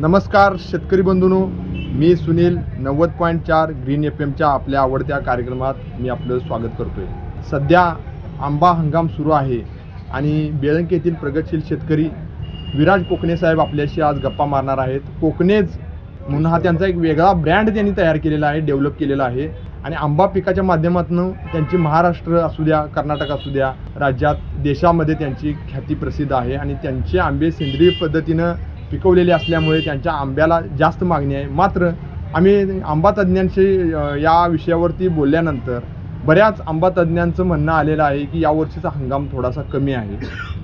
नमस्कार शेतकरी बंधूनो. मी सुनील नव्वद पॉईंट चार ग्रीन एफ एमच्या आपल्या आवडत्या कार्यक्रमात मी आपलं स्वागत करतोय. सध्या आंबा हंगाम सुरू आहे आणि बेळंक येथील प्रगतशील शेतकरी विराज कोकणे साहेब आपल्याशी आज गप्पा मारणार आहेत. कोकणेज म्हणून हा त्यांचा एक वेगळा ब्रँड त्यांनी तयार केलेला आहे डेव्हलप केलेला आहे. आणि आंबा पिकाच्या माध्यमातून त्यांची महाराष्ट्र असू द्या कर्नाटक असू द्या राज्यात देशामध्ये त्यांची ख्याती प्रसिद्ध आहे. आणि त्यांचे आंबे सेंद्रिय पद्धतीनं पिकवलेले असल्यामुळे त्यांच्या आंब्याला जास्त मागणी आहे. मात्र आम्ही आंबा तज्ज्ञांशी या विषयावरती बोलल्यानंतर बऱ्याच आंबा तज्ज्ञांचं म्हणणं आलेलं आहे की यावर्षीचा हंगाम थोडासा कमी आहे.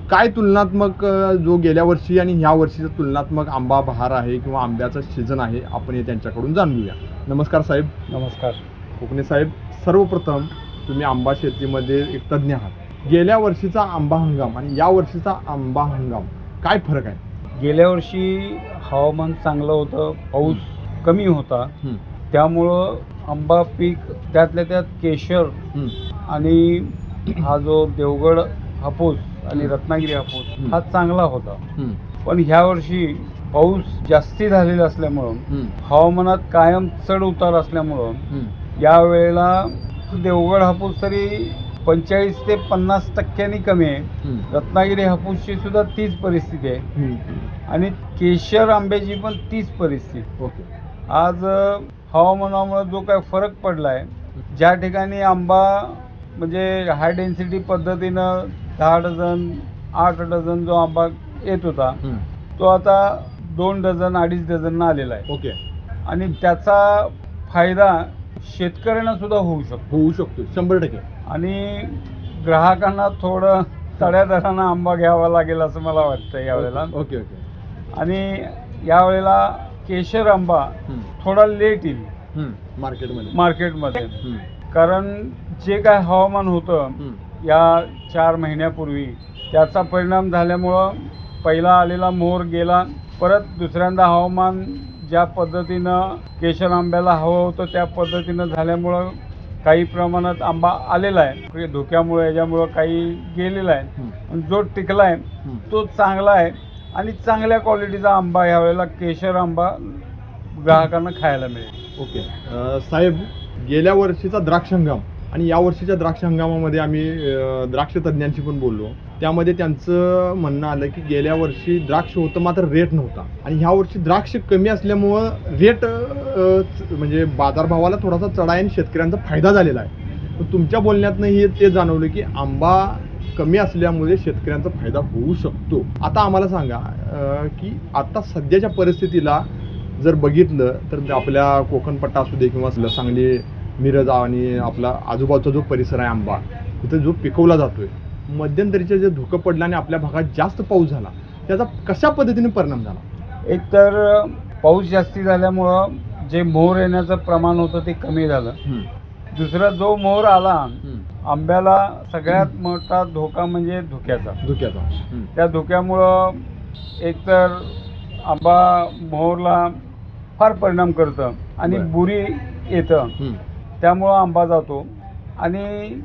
काय तुलनात्मक जो गेल्या वर्षी आणि ह्या वर्षीचा तुलनात्मक आंबा बहार आहे किंवा आंब्याचा सीझन आहे आपण हे त्यांच्याकडून जाणून घेऊया नमस्कार साहेब. नमस्कार. कोकणे साहेब सर्वप्रथम तुम्ही आंबा शेतीमध्ये एक तज्ज्ञ आहात. गेल्या वर्षीचा आंबा हंगाम आणि या वर्षीचा आंबा हंगाम काय फरक आहे? गेल्या वर्षी हवामान चांगलं होतं पाऊस कमी होता. त्यामुळं आंबा पीक त्यातल्या त्यात केशर आणि हा जो देवगड हापूस आणि. रत्नागिरी हापूस हं. चांगला होता. पण ह्या वर्षी पाऊस जास्ती झालेला असल्यामुळं हवामानात कायम चढ उतार असल्यामुळं हं. यावेळेला देवगड हापूस तरी पंचेचाळीस ते पन्नास टक्क्यांनी कमी आहे. रत्नागिरी हापूसची सुद्धा तीच परिस्थिती आहे. आणि केशर आंब्याची पण तीच परिस्थिती ओके. आज हवामानामुळे जो काय फरक पडला आहे ज्या ठिकाणी आंबा म्हणजे हाय डेन्सिटी पद्धतीनं दहा डझन आठ डझन जो आंबा येत होता. तो आता दोन डझन अडीच डझन आलेला आहे. ओके. आणि त्याचा फायदा शेतकऱ्यांना सुद्धा होऊ शकतो. होऊ शकतो. शंभर टक्के. आणि ग्राहकांना थोडं तड्या दरानं आंबा घ्यावा लागेल असं मला वाटतं यावेळेला. ओके ओके आणि यावेळेला केशर आंबा थोडा लेट येईल. हं. मार्केटमध्ये. मार्केटमध्ये. कारण जे काय हवामान होतं. या चार महिन्यापूर्वी त्याचा परिणाम झाल्यामुळं पहिला आलेला मोहर गेला परत दुसऱ्यांदा हवामान ज्या पद्धतीनं केशर आंब्याला हवं होतं त्या पद्धतीनं झाल्यामुळं काही प्रमाणात आंबा आलेला आहे. धोक्यामुळे याच्यामुळं काही गेलेला आहे. पण जो टिकला आहे. तो चांगला आहे. आणि चांगल्या क्वालिटीचा आंबा यावेळेला केशर आंबा ग्राहकांना खायला मिळेल. ओके. साहेब गेल्या वर्षीचा द्राक्ष हंगाम आणि या वर्षीच्या द्राक्ष हंगामामध्ये आम्ही द्राक्ष तज्ज्ञांशी पण बोललो. त्यामध्ये त्यांचं म्हणणं आलं की गेल्या वर्षी द्राक्ष होतं मात्र रेट नव्हता. आणि ह्या वर्षी द्राक्ष कमी असल्यामुळं रेट म्हणजे बाजारभावाला थोडासा चढाय आणि शेतकऱ्यांचा फायदा झालेला आहे. तुमच्या बोलण्यातनं हे ते जाणवलं की आंबा कमी असल्यामुळे शेतकऱ्यांचा फायदा होऊ शकतो. आता आम्हाला सांगा की आता सध्याच्या परिस्थितीला जर बघितलं तर आपल्या कोकणपट्टा असू दे किंवा सांगली मिरज आणि आपला आजूबाजूचा जो परिसर आहे आंबा तिथं जो पिकवला जातोय मध्यंतरीचे जे धुकं पडलं आणि आपल्या भागात जास्त पाऊस झाला त्याचा कशा पद्धतीने परिणाम झाला? एक तर पाऊस जास्ती झाल्यामुळं जे मोहर येण्याचं प्रमाण होतं ते कमी झालं. दुसरा जो मोहर आला आंब्याला सगळ्यात मोठा धोका म्हणजे धुक्याचा. धुक्याचा. त्या धुक्यामुळं एकतर आंबा मोहरला फार परिणाम करतं आणि. बुरी. येतं. त्यामुळं आंबा जातो. आणि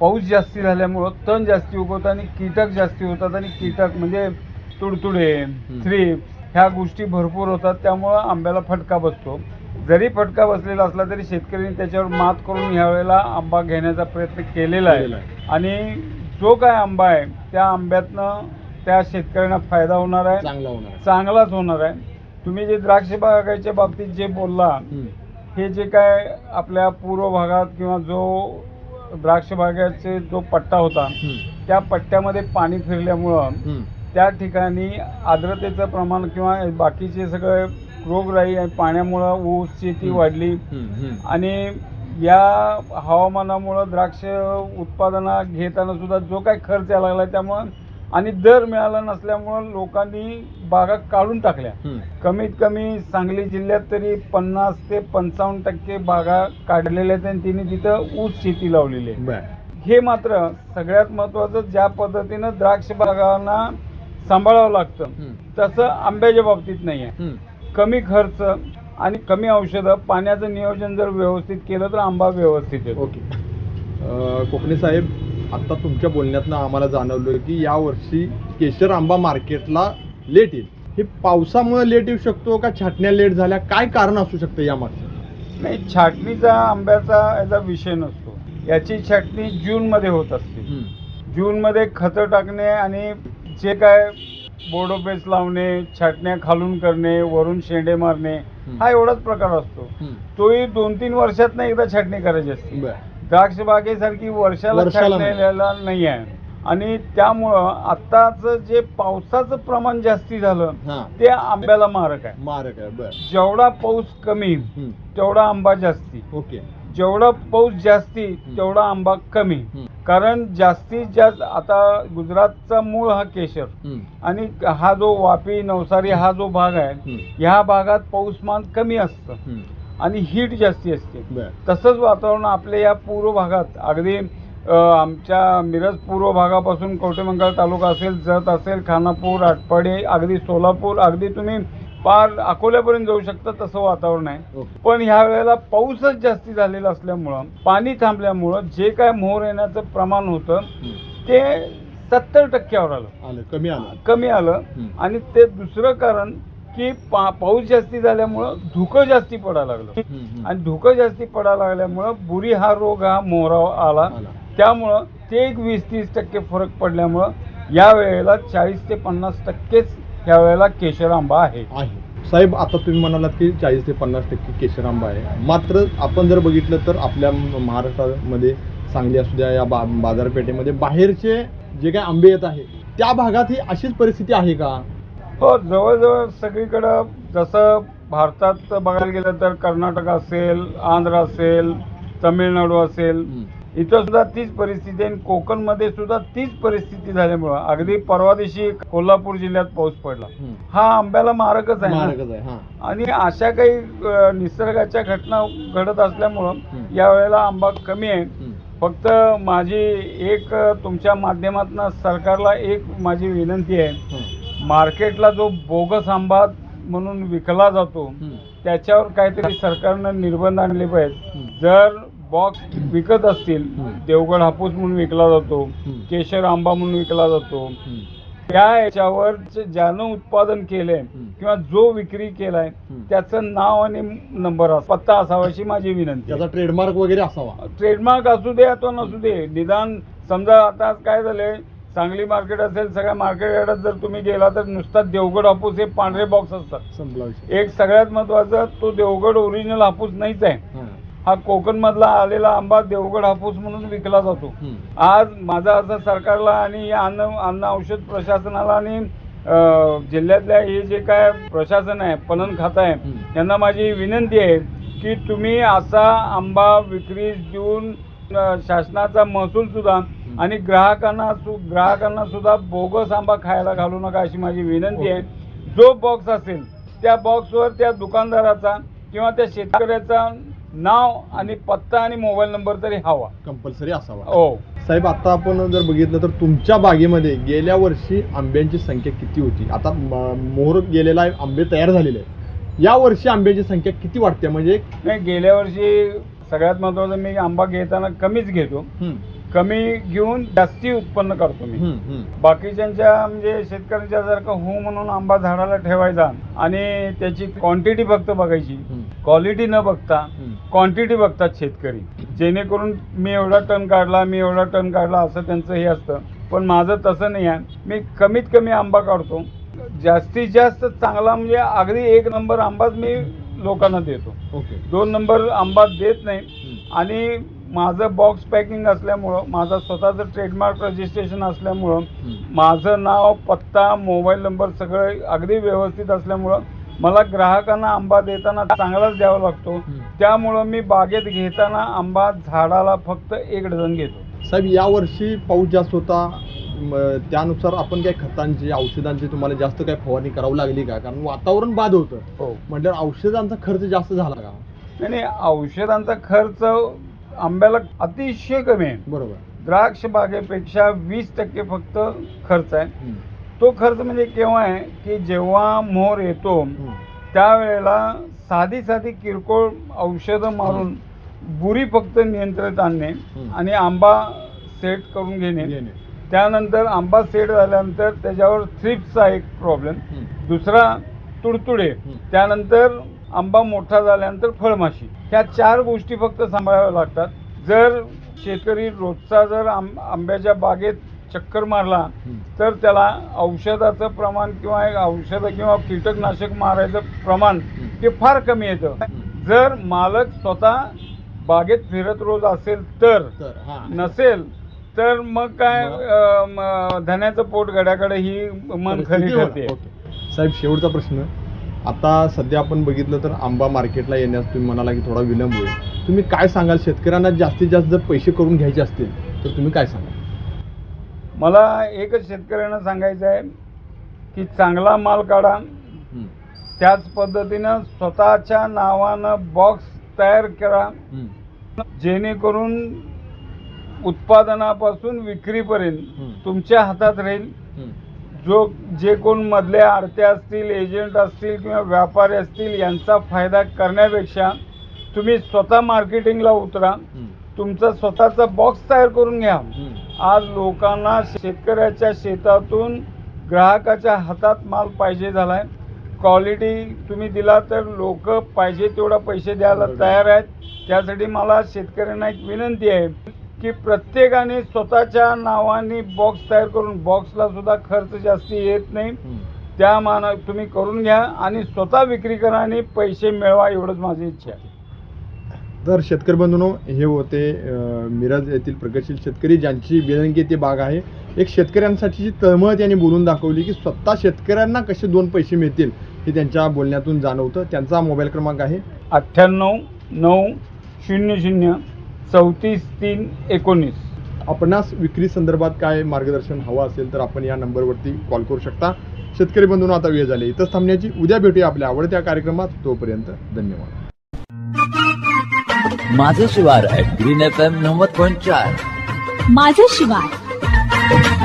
पाऊस जास्ती झाल्यामुळं तण जास्ती उगवतं आणि कीटक जास्ती होतात आणि कीटक म्हणजे तुडतुडे थ्रीप ह्या गोष्टी भरपूर होतात. त्यामुळं आंब्याला फटका बसतो. जरी फटका बसलेला असला तरी शेतकऱ्यांनी त्याच्यावर मात करून ह्यावेळेला आंबा घेण्याचा प्रयत्न केलेला आहे. आणि जो काय आंबा आहे त्या आंब्यातनं त्या शेतकऱ्यांना फायदा होणार आहे. चांगला होणार आहे. चांगलाच होणार आहे. तुम्ही जे द्राक्ष बागायच्या बाबतीत जे बोलला. हे जे काय आपल्या पूर्व भागात किंवा जो द्राक्ष बागाचे जो पट्टा होता. त्या पट्ट्यामध्ये पाणी फिरल्यामुळं. त्या ठिकाणी आर्द्रतेचं प्रमाण किंवा बाकीचे सगळे रोगराई आणि पाण्यामुळं ऊस शेती वाढली. आणि या हवामानामुळं द्राक्ष उत्पादना घेताना सुद्धा जो काही खर्च यायला लागला त्यामुळं आणि दर मिळाला नसल्यामुळं लोकांनी बागा काढून टाकल्या. कमीत कमी सांगली जिल्ह्यात तरी पन्नास ते पंचावन्न टक्के बागा काढलेल्या आहेत आणि तिने तिथं ऊस शेती लावलेली आहे हे मात्र सगळ्यात महत्त्वाचं ज्या पद्धतीनं द्राक्ष बागांना सांभाळावं लागतं. तसं आंब्याच्या बाबतीत नाही आहे. कमी खर्च आणि कमी औषधं पाण्याचं नियोजन जर व्यवस्थित केलं तर आंबा व्यवस्थित येतो ओके कोकणे साहेब आता तुमच्या बोलण्यातनं आम्हाला जाणवलं की या वर्षी केशर आंबा मार्केटला लेट येईल. हे पावसामुळे लेट येऊ शकतो का छाटण्या लेट झाल्या? काय कारण असू शकतं या मागचं नाही छाटणीचा आंब्याचा याचा विषय नसतो. याची छाटणी जूनमध्ये होत असते. जूनमध्ये खतं टाकणे आणि जे काय बोर्डोपेस लावणे छाटण्या खालून करणे वरून शेंडे मारणे हा एवढाच प्रकार असतो. तोही दोन तीन वर्षात एकदा छाटणी करायची असते. बर. द्राक्ष बागेसारखी वर्षाला वर्षाला नाही. आहे आणि त्यामुळं आत्ताच जे पावसाचं प्रमाण जास्ती झालं ते आंब्याला मारक आहे. मारक आहे बर. जेवढा पाऊस कमी. तेवढा आंबा जास्ती. ओके. जेवढा पाऊस जास्ती तेवढा आंबा कमी. कारण जास्तीत जास्त आता गुजरातचा मूळ हा केशर. आणि हा जो वापी नवसारी हा जो भाग आहे. ह्या भागात पाऊसमान कमी असतं. आणि हीट जास्ती असते. तसंच वातावरण आपल्या या पूर्व भागात. अगदी आमच्या मिरज पूर्व भागापासून कवटेमंगळ तालुका असेल जत असेल खानापूर आटपाडी अगदी सोलापूर अगदी तुम्ही पार अकोल्यापर्यंत जाऊ शकता तसं वातावरण आहे. पण ह्या वेळेला पाऊसच जास्ती झालेला असल्यामुळं पाणी थांबल्यामुळं जे काय मोहर येण्याचं प्रमाण होतं. ते सत्तर टक्क्यावर आलं. आलं कमी आलं. कमी आलं. आणि ते दुसरं कारण की पा पाऊस जास्ती झाल्यामुळं धुकं जास्ती पडायला लागलं. आणि धुकं जास्ती पडायला लागल्यामुळं बुरी हा रोग हा मोहरावर आला. त्यामुळं ते एक वीस तीस टक्के फरक पडल्यामुळं या वेळेला चाळीस ते पन्नास टक्केच या वेळेला केशर आंबा आहे. साहेब आता तुम्ही म्हणालात की चाळीस ते पन्नास टक्के केशर आंबा आहे. मात्र आपण जर बघितलं तर आपल्या महाराष्ट्रामध्ये सांगली असू द्या या बा बाजारपेठेमध्ये बाहेरचे जे काही आंबे येत आहे त्या भागात ही अशीच परिस्थिती आहे का? हो जवळजवळ सगळीकडं जसं भारतात बघायला गेलं तर कर्नाटक असेल आंध्र असेल तमिळनाडू असेल इथं सुद्धा तीच परिस्थिती आणि कोकणमध्ये सुद्धा तीच परिस्थिती झाल्यामुळं अगदी परवा दिवशी कोल्हापूर जिल्ह्यात पाऊस पडला हा आंब्याला मारकच आहे ना. आणि अशा काही अ, निसर्गाच्या घटना घडत असल्यामुळं. यावेळेला आंबा कमी आहे. फक्त माझी एक अ, तुमच्या माध्यमातून सरकारला एक माझी विनंती आहे. मार्केटला जो बोगस आंबा म्हणून विकला जातो. त्याच्यावर काहीतरी सरकारनं निर्बंध आणले पाहिजेत. जर बॉक्स विकत असतील. देवगड हापूस म्हणून विकला जातो. केशर आंबा म्हणून विकला जातो. त्या याच्यावर ज्यानं उत्पादन केलंय. किंवा जो विक्री केलाय. त्याचं नाव आणि नंबर अस- पत्ता असावा अशी माझी विनंती. त्याचा ट्रेडमार्क वगैरे असावा ट्रेडमार्क असू दे अथवा नसू दे निदान समजा आता काय झालंय सांगली मार्केट असेल सगळ्या मार्केट यार्डात जर तुम्ही गेला तर नुसता देवगड हापूस हे पांढरे बॉक्स असतात एक सगळ्यात महत्वाचं तो देवगड ओरिजिनल हापूस नाहीच आहे हं. कोकण मधला आलेला आंबा देवगड हापूस म्हणून विकला जातो. आज माझा असं सरकारला आणि अन्न अन्न औषध प्रशासनाला आणि जिल्ह्यातल्या हे जे काय प्रशासन आहे पणन खातं आहे हं. यांना माझी विनंती आहे की तुम्ही असा आंबा विक्री देऊन शासनाचा महसूल सुद्धा आणि ग्राहकांना सु ग्राहकांना सुद्धा बोगस आंबा खायला घालू नका अशी माझी विनंती आहे. जो बॉक्स असेल त्या बॉक्सवर त्या दुकानदाराचा किंवा त्या शेतकऱ्याचा नाव आणि पत्ता आणि मोबाईल नंबर तरी हवा. कंपल्सरी असावा. हो. साहेब आता आपण जर बघितलं तर तुमच्या बागेमध्ये गेल्या वर्षी आंब्यांची संख्या किती होती? आता मोहर गेलेला आहे आंबे तयार झालेले आहे या वर्षी आंब्याची संख्या किती वाटते म्हणजे नाही गेल्या वर्षी सगळ्यात महत्वाचं मी आंबा घेताना कमीच घेतो. हं, कमी घेऊन जास्ती उत्पन्न करतो मी. बाकीच्यांच्या म्हणजे शेतकऱ्यांच्या सारखं हो म्हणून आंबा झाडाला ठेवायचा आणि त्याची क्वांटिटी फक्त बघायची क्वालिटी न बघता. क्वांटिटी बघतात शेतकरी. जेणेकरून मी एवढा टन काढला मी एवढा टन काढला असं त्यांचं हे असतं. पण माझं तसं नाही आहे. मी कमीत कमी आंबा काढतो. जास्तीत जास्त चांगला म्हणजे अगदी एक नंबर आंबाच मी लोकांना देतो. ओके. दोन नंबर आंबा देत नाही. आणि माझं बॉक्स पॅकिंग असल्यामुळं माझं स्वतःचं ट्रेडमार्क रजिस्ट्रेशन असल्यामुळं. माझं नाव पत्ता मोबाईल नंबर सगळं अगदी व्यवस्थित असल्यामुळं मला ग्राहकांना आंबा देताना चांगलाच द्यावा लागतो. त्यामुळं मी बागेत घेताना आंबा झाडाला फक्त एक डझन घेतो. साहेब यावर्षी पाऊस जास्त होता. त्यानुसार आपण काय खतांची औषधांची तुम्हाला जास्त काय फवारणी करावी लागली का? कारण वातावरण बाद होतं. हो. म्हटल्यावर औषधांचा खर्च जास्त झाला का? नाही नाही, औषधांचा खर्च आंब्याला अतिशय कमी आहे बरोबर द्राक्ष बागेपेक्षा वीस टक्के फक्त खर्च आहे हम्म. तो खर्च म्हणजे केव्हा आहे की जेव्हा मोहर येतो हम्म. त्यावेळेला साधी साधी किरकोळ औषधं मारून बुरी फक्त नियंत्रित आणणे. आणि आंबा सेट करून घेणे. त्यानंतर आंबा सेट झाल्यानंतर त्याच्यावर थ्रिप्सचा एक प्रॉब्लेम. दुसरा तुडतुडे. त्यानंतर आंबा मोठा झाल्यानंतर फळमाशी. ह्या चार गोष्टी फक्त सांभाळाव्या लागतात. जर शेतकरी रोजचा जर आंब आंब्याच्या बागेत चक्कर मारला. तर त्याला औषधाचं प्रमाण किंवा एक औषधं किंवा कीटकनाशक मारायचं प्रमाण. हे फार कमी येतं. जर मालक स्वतः बागेत फिरत रोज असेल तर नसेल तर मग काय धन्याचं पोट गड्याकडे ही मन खरी ठरते. साहेब शेवटचा प्रश्न. आता सध्या आपण बघितलं तर आंबा मार्केटला येण्यास तुम्ही म्हणाला की थोडा विलंब होईल तुम्ही काय सांगाल शेतकऱ्यांना जास्तीत जास्त जर पैसे करून घ्यायचे असतील तर तुम्ही काय सांगाल मला एकच शेतकऱ्यांना सांगायचं आहे की चांगला माल काढा. त्याच पद्धतीनं स्वतःच्या नावानं बॉक्स तयार करा. जेणेकरून उत्पादनापासून विक्रीपर्यंत. तुमच्या हातात राहील. जो जे कोण मधले आडते असतील एजंट असतील किंवा व्यापारी असतील यांचा फायदा करण्यापेक्षा तुम्ही स्वतः मार्केटिंगला उतरा. तुमचा स्वतःचा बॉक्स तयार करून घ्या. आज लोकांना शेतकऱ्याच्या शेतातून ग्राहकाच्या हातात माल पाहिजे झालाय. क्वालिटी तुम्ही दिला तर लोक पाहिजे तेवढा पैसे द्यायला तयार आहेत. त्यासाठी मला शेतकऱ्यांना एक विनंती आहे. की प्रत्येकाने स्वतःच्या नावाने बॉक्स तयार करून बॉक्सला सुद्धा खर्च जास्ती येत नाही. त्या माना तुम्ही करून घ्या आणि स्वतः विक्री करा आणि पैसे मिळवा एवढंच माझी इच्छा आहे. तर शेतकरी बंधूंनो हे होते मिरज येथील प्रगतशील शेतकरी ज्यांची बेलंगी ती बाग आहे. एक शेतकऱ्यांसाठीची तळमळ त्यांनी बोलून दाखवली की स्वतः शेतकऱ्यांना कसे दोन पैसे मिळतील हे त्यांच्या बोलण्यातून जाणवतं. त्यांचा मोबाईल क्रमांक आहे. अठ्ठ्याण्णव नऊ शून्य शून्य चौतीस तीन एकोणीस. आपणास विक्री संदर्भात काय मार्गदर्शन हवं असेल तर आपण या नंबरवरती कॉल करू शकता. शेतकरी बंधूंनो आता वेळ झाली. इथंच थांबण्याची. उद्या भेटूया आपल्या आवडत्या कार्यक्रमात. तोपर्यंत धन्यवाद. माझं शिवार ग्रीन एफ एम नव्वद पॉईंट चार. माझं शिवार.